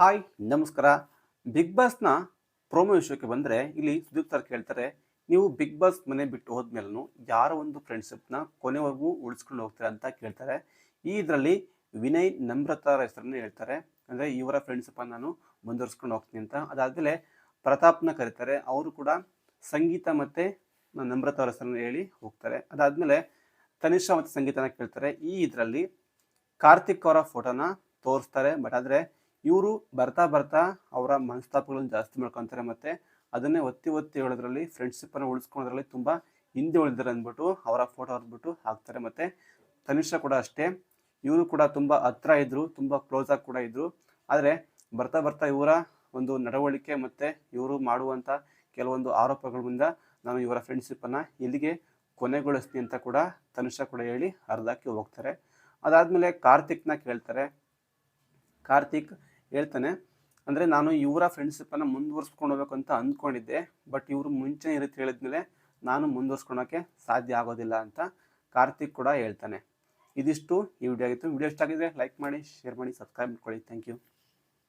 Hi, ನಮಸ್ಕಾರ. Big ಬಾಸ್ನ promo ವಿಷಯಕ್ಕೆ ಬಂದರೆ ಇಲ್ಲಿ ಸುದೀಪ್ ಸರ್ ಕೇಳ್ತಾರೆ, ನೀವು ಬಿಗ್ ಬಾಸ್ ಮನೆ ಬಿಟ್ಟು ಹೋದ್ಮೇಲೂ ಯಾರ ಒಂದು ಫ್ರೆಂಡ್ಶಿಪ್ನ ಕೊನೆವರೆಗೂ ಉಳಿಸ್ಕೊಂಡು ಹೋಗ್ತೀರಾ ಅಂತ ಕೇಳ್ತಾರೆ. ಈ ಇದರಲ್ಲಿ ವಿನಯ್ ನಮ್ರತಾರ ಹೆಸರನ್ನು ಹೇಳ್ತಾರೆ, ಅಂದರೆ ಇವರ ಫ್ರೆಂಡ್ಶಿಪ್ಪನ್ನು ನಾನು ಮುಂದುವರಿಸ್ಕೊಂಡು ಹೋಗ್ತೀನಿ ಅಂತ. ಅದಾದಮೇಲೆ ಪ್ರತಾಪ್ನ ಕರೀತಾರೆ, ಅವರು ಕೂಡ ಸಂಗೀತ ಮತ್ತು ನಮ್ರತಾ ಅವರ ಹೆಸರನ್ನು ಹೇಳಿ ಹೋಗ್ತಾರೆ. ಅದಾದಮೇಲೆ ತನಿಷಾ ಮತ್ತು ಸಂಗೀತನ ಕೇಳ್ತಾರೆ. ಈ ಇದರಲ್ಲಿ ಕಾರ್ತಿಕ್ ಅವರ ಫೋಟೋನ ತೋರಿಸ್ತಾರೆ ಬಟ್ ಆದರೆ ಇವರು ಬರ್ತಾ ಬರ್ತಾ ಅವರ ಮನಸ್ತಾಪಗಳನ್ನು ಜಾಸ್ತಿ ಮಾಡ್ಕೊತಾರೆ ಮತ್ತೆ ಅದನ್ನೇ ಒತ್ತಿ ಒತ್ತಿ ಹೇಳೋದ್ರಲ್ಲಿ ಫ್ರೆಂಡ್ಶಿಪ್ಪನ್ನು ಉಳಿಸ್ಕೊಳೋದ್ರಲ್ಲಿ ತುಂಬ ಹಿಂದೆ ಉಳಿದಿದ್ದಾರೆ ಅಂದ್ಬಿಟ್ಟು ಅವರ ಫೋಟೋ ಹೊರದ್ಬಿಟ್ಟು ಹಾಕ್ತಾರೆ. ಮತ್ತೆ ತನಿಷಾ ಕೂಡ ಅಷ್ಟೇ, ಇವರು ಕೂಡ ತುಂಬ ಹತ್ರ ಇದ್ರು, ತುಂಬ ಕ್ಲೋಸ್ ಆಗಿ ಕೂಡ ಇದ್ರು. ಆದರೆ ಬರ್ತಾ ಬರ್ತಾ ಇವರ ಒಂದು ನಡವಳಿಕೆ ಮತ್ತೆ ಇವರು ಮಾಡುವಂಥ ಕೆಲವೊಂದು ಆರೋಪಗಳಿಂದ ನಾನು ಇವರ ಫ್ರೆಂಡ್ಶಿಪ್ಪನ್ನು ಇಲ್ಲಿಗೆ ಕೊನೆಗೊಳಿಸ್ತೀನಿ ಅಂತ ಕೂಡ ತನುಷ ಕೂಡ ಹೇಳಿ ಅರ್ಧಕ್ಕೆ ಹೋಗ್ತಾರೆ. ಅದಾದ್ಮೇಲೆ ಕಾರ್ತಿಕ್ನ ಕೇಳ್ತಾರೆ. ಕಾರ್ತಿಕ್ ಹೇಳ್ತಾನೆ. ಅಂದರೆ ನಾನು ಇವರ ಫ್ರೆಂಡ್ಶಿಪ್ಪನ್ನು ಮುಂದುವರ್ಸ್ಕೊಂಡು ಹೋಗ್ಬೇಕು ಅಂತ ಅಂದ್ಕೊಂಡಿದ್ದೆ ಬಟ್ ಇವರು ಮುಂಚೆ ಇರುತ್ತೆ ರೀತಿ ಹೇಳಿದ್ಮೇಲೆ ನಾನು ಮುಂದುವರ್ಸ್ಕೊಳೋಕ್ಕೆ ಸಾಧ್ಯ ಆಗೋದಿಲ್ಲ ಅಂತ ಕಾರ್ತಿಕ್ ಕೂಡ ಹೇಳ್ತಾನೆ. ಇದಿಷ್ಟು ಈ ವಿಡಿಯೋ ಆಗಿತ್ತು. ವಿಡಿಯೋ ಇಷ್ಟ ಆಗಿದ್ರೆ ಲೈಕ್ ಮಾಡಿ ಶೇರ್ ಮಾಡಿ ಸಬ್ಸ್ಕ್ರೈಬ್ ಮಾಡ್ಕೊಳ್ಳಿ. Thank you